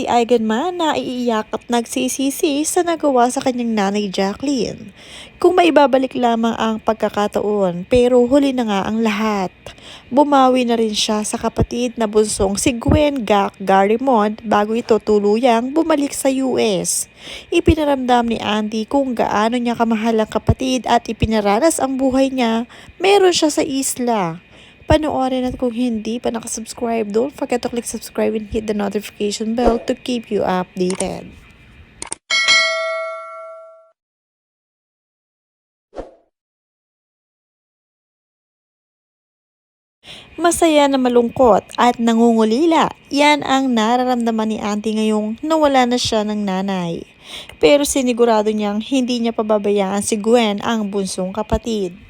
Auntie Eigenman na iiyak at nagsisisi sa nagawa sa kanyang nanay Jacqueline. Kung maibabalik lamang ang pagkakataon pero huli na nga ang lahat. Bumawi na rin siya sa kapatid na bunsong si Gwen Gak Garimond bago ito tuluyang bumalik sa US. Ipinaramdam ni Andy kung gaano niya kamahal ang kapatid at ipinaranas ang buhay niya meron siya sa isla. Panoorin at kung hindi pa nakasubscribe, don't forget to click subscribe and hit the notification bell to keep you updated. Masaya na malungkot at nangungulila. Yan ang nararamdaman ni Auntie ngayong nawala na siya ng nanay. Pero sinigurado niyang hindi niya pababayaan si Gwen ang bunsong kapatid.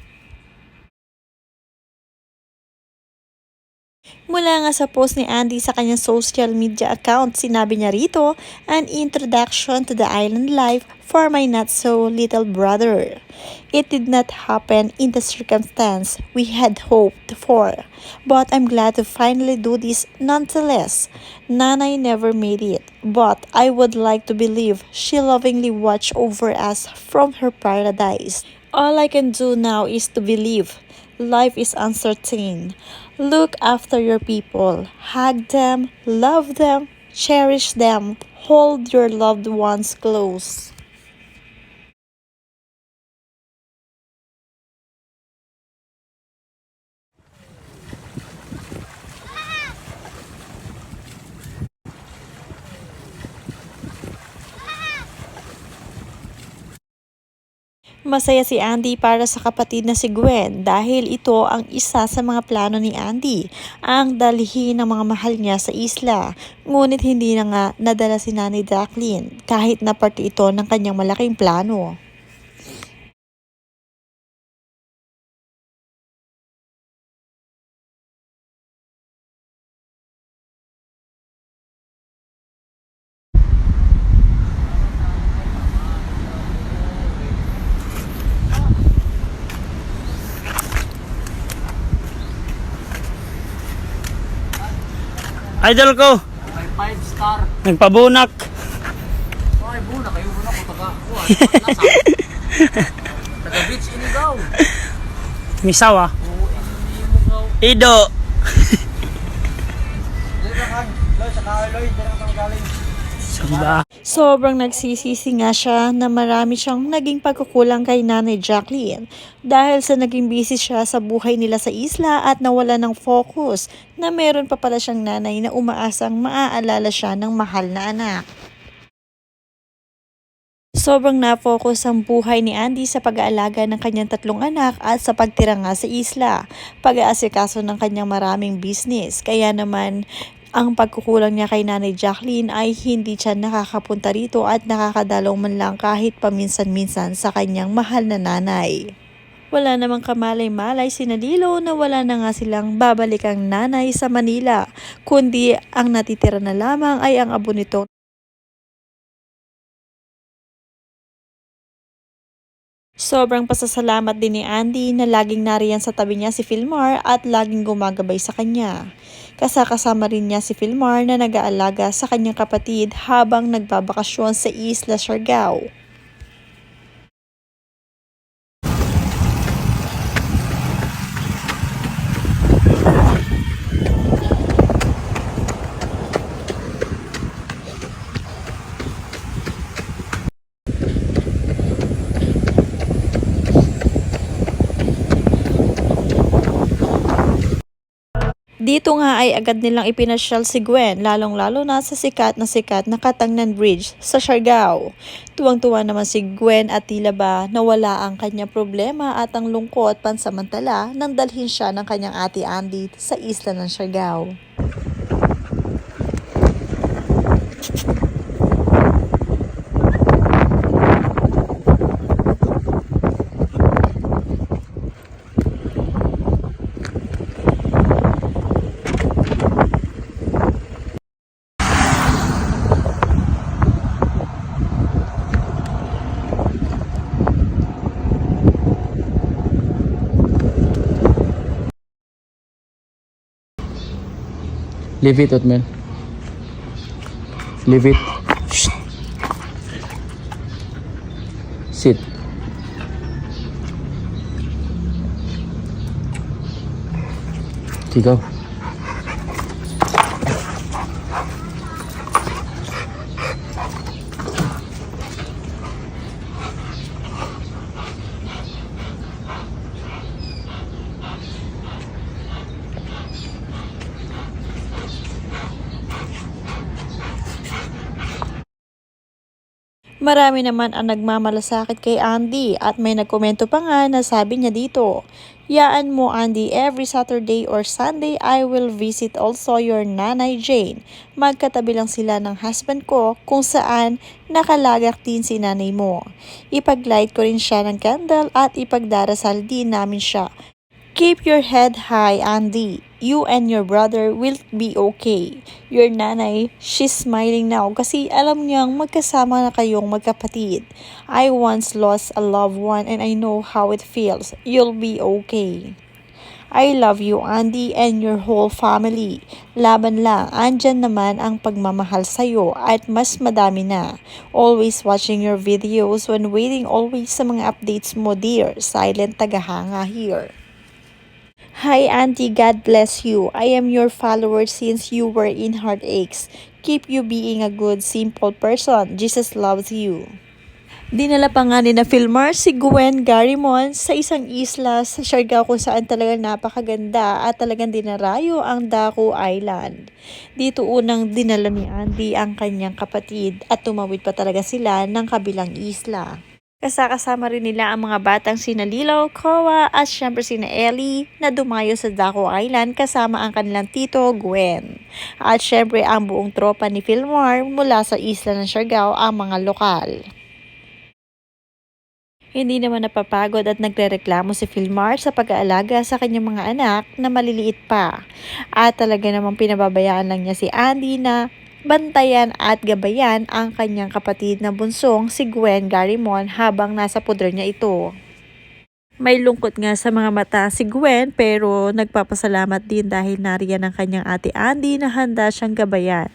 Mula nga sa post ni Andy sa kanyang social media account, sinabi niya rito, an introduction to the island life for my not so little brother. It did not happen in the circumstance we had hoped for, but I'm glad to finally do this nonetheless. Nanay never made it, but I would like to believe she lovingly watched over us from her paradise. All I can do now is to believe. Life is uncertain. Look after your people, hug them, love them, cherish them, hold your loved ones close. Masaya si Andy para sa kapatid na si Gwen dahil ito ang isa sa mga plano ni Andy, ang dalhin ng mga mahal niya sa isla. Ngunit hindi na nga nadala si Nanay Jacqueline kahit na parte ito ng kanyang malaking plano. Idol ko, May 5 star. nagpabunak. Ay, buna kayo buna ko taga. Nasa. Taga beach inigaw. Misaw ah. Oo, hindi mo gaw. Ido. Dito kan. Loy, sa kahoy, Loy. Dito kang galing. Samba. Sobrang nagsisisi nga siya na marami siyang naging pagkukulang kay Nanay Jacqueline dahil sa naging busy siya sa buhay nila sa isla at nawala ng focus na meron pa pala siyang nanay na umaasang maaalala siya ng mahal na anak. Sobrang na-focus ang buhay ni Andy sa pag-aalaga ng kanyang tatlong anak at sa pagtira nga sa isla, pag-aasikaso ng kanyang maraming business. Kaya naman, ang pagkukulang niya kay Nanay Jacqueline ay hindi siya nakakapunta rito at nakakadalaw man lang kahit paminsan-minsan sa kanyang mahal na nanay. Wala namang kamalay-malay si Nalilo na wala na nga silang babalikang nanay sa Manila, kundi ang natitira na lamang ay ang abo nito Sobrang pasasalamat din ni Andy na laging nariyan sa tabi niya si Filmar at laging gumagabay sa kanya. Kasakasama rin niya si Filmar na nag-aalaga sa kanyang kapatid habang nagbabakasyon sa Isla Siargao. Dito nga ay agad nilang ipinasyal si Gwen, lalong-lalo na sa sikat na sikat na Katangnan Bridge sa Siargao. Tuwang-tuwa naman si Gwen at tila ba nawala ang kanyang problema at ang lungkot pansamantala nang dalhin siya ng kanyang ate Andy sa isla ng Siargao. Leave it, Otmel. Leave it. Sit. Ikaw. Marami naman ang nagmamalasakit kay Andy at may nagkomento pa nga na sabi niya dito, Yaan mo Andy, every Saturday or Sunday I will visit also your nanay Jane. Magkatabi lang sila ng husband ko kung saan nakalagak din si nanay mo. Ipaglight ko rin siya ng candle at ipagdarasal din namin siya. Keep your head high, Andy. You and your brother will be okay. Your nanay, she's smiling now kasi alam niyang magkasama na kayong magkapatid. I once lost a loved one and I know how it feels. You'll be okay. I love you, Andy, and your whole family. Laban lang, andyan naman ang pagmamahal sa'yo at mas madami na. Always watching your videos when waiting always sa mga updates mo, dear. Silent tagahanga here. Hi Auntie, God bless you. I am your follower since you were in heartaches. Keep you being a good, simple person. Jesus loves you. Dinala pa nga ni na Filmar si Gwen Garimon sa isang isla sa Siargao kung saan talagang napakaganda at talagang dinarayo ang Daku Island. Dito unang dinala ni Andy ang kanyang kapatid at tumawid pa talaga sila ng kabilang isla. Kasakasama rin nila ang mga batang sina Lilo, Koa at syempre sina Ellie na dumayo sa Daco Island kasama ang kanilang tito Gwen. At syempre ang buong tropa ni Fillmore mula sa isla ng Siargao ang mga lokal. Hindi naman napapagod at nagrereklamo si Philmar sa pag-aalaga sa kanyang mga anak na maliliit pa. At talaga namang pinababayaan lang niya si Andy na bantayan at gabayan ang kanyang kapatid na bunsong si Gwen Garimon habang nasa puder niya ito. May lungkot nga sa mga mata si Gwen pero nagpapasalamat din dahil nariyan ang kanyang ate Andy na handa siyang gabayan.